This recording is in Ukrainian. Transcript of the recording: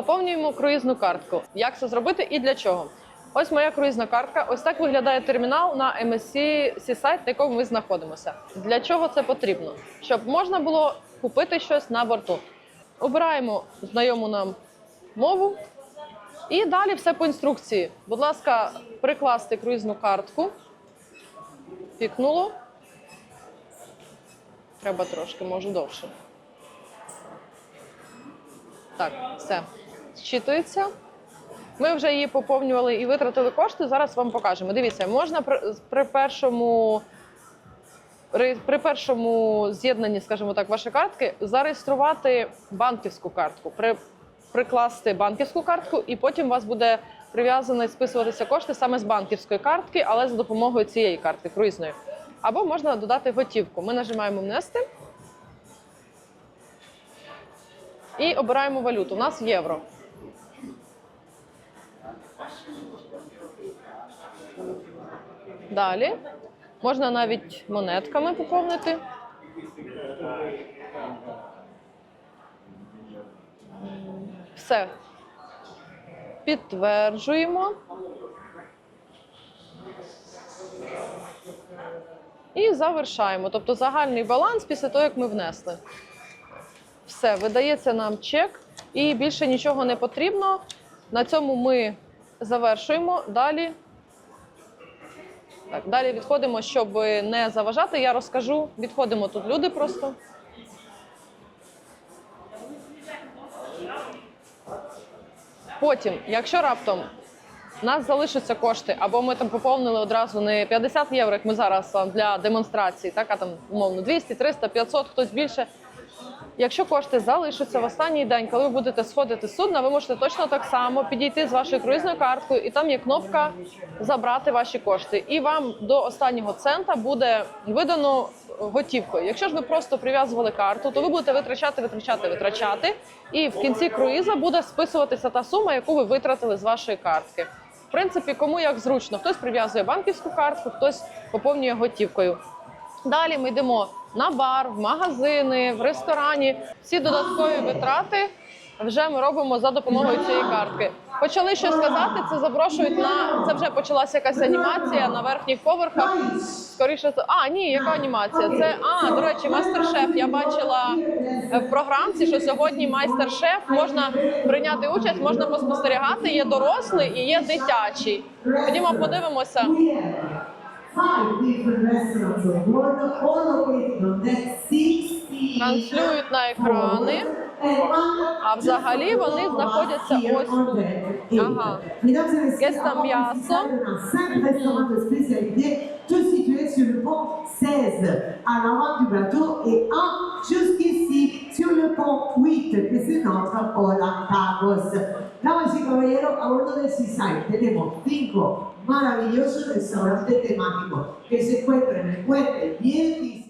Поповнюємо круїзну картку. Як це зробити і для чого? Ось моя круїзна картка. Ось так виглядає термінал на MSC Seaside, на якому ми знаходимося. Для чого це потрібно? Щоб можна було купити щось на борту. Обираємо знайому нам мову. І далі все по інструкції. Будь ласка, прикласти круїзну картку. Пікнуло. Треба трошки, може довше. Так, все. Зчитується. Ми вже її поповнювали і витратили кошти. Зараз вам покажемо. Дивіться, можна при, при першому. При першому з'єднанні, скажімо так, вашої картки зареєструвати банківську картку, при, прикласти банківську картку, і потім у вас буде прив'язано списуватися кошти саме з банківської картки, але за допомогою цієї картки круїзної. Або можна додати готівку. Ми нажимаємо внести і обираємо валюту. У нас євро. Далі можна навіть монетками поповнити. Все. Підтверджуємо. І завершаємо. Тобто загальний баланс після того, як ми внесли. Все, видається нам чек, і більше нічого не потрібно. На цьому ми завершуємо. Далі. Так, далі відходимо, щоб не заважати. Я розкажу. Відходимо тут люди просто. Потім, якщо раптом нас залишаться кошти, або ми там поповнили одразу не 50 євро, як ми зараз для демонстрації, так, а там умовно 200, 300, 500, хтось більше. Якщо кошти залишаться в останній день, коли ви будете сходити з судна, ви можете точно так само підійти з вашою круїзною карткою, і там є кнопка забрати ваші кошти. І вам до останнього цента буде видано готівкою. Якщо ж ви просто прив'язували карту, то ви будете витрачати, витрачати, витрачати, і в кінці круїза буде списуватися та сума, яку ви витратили з вашої картки. В принципі, кому як зручно, хтось прив'язує банківську картку, хтось поповнює готівкою. Далі ми йдемо на бар, в магазини, в ресторані. Всі додаткові витрати вже ми робимо за допомогою цієї картки. Почали щось сказати, це запрошують на це вже почалася якась анімація на верхніх поверхах. Скоріше а ні, яка анімація? Це а до речі, майстер-шеф. Я бачила е, в програмці, що сьогодні майстер-шеф можна прийняти участь, можна поспостерігати. Є дорослий і є дитячий. Ходімо, подивимося. Five different restaurants of world, all located on that 60 Транслюють на екрани. А взагалі вони знаходяться ось тут. Ага. Є там м'ясо. Cinq restaurants de spécialité, tout situés sur le pont 16, à l'avant du bateau, et un jusqu'ici, sur le pont 8, que c'est notre Hola Tacos. Damas y caballeros, a bordo del Seaside tenemos cinco maravillosos restaurantes temáticos que se encuentran en el puente 16.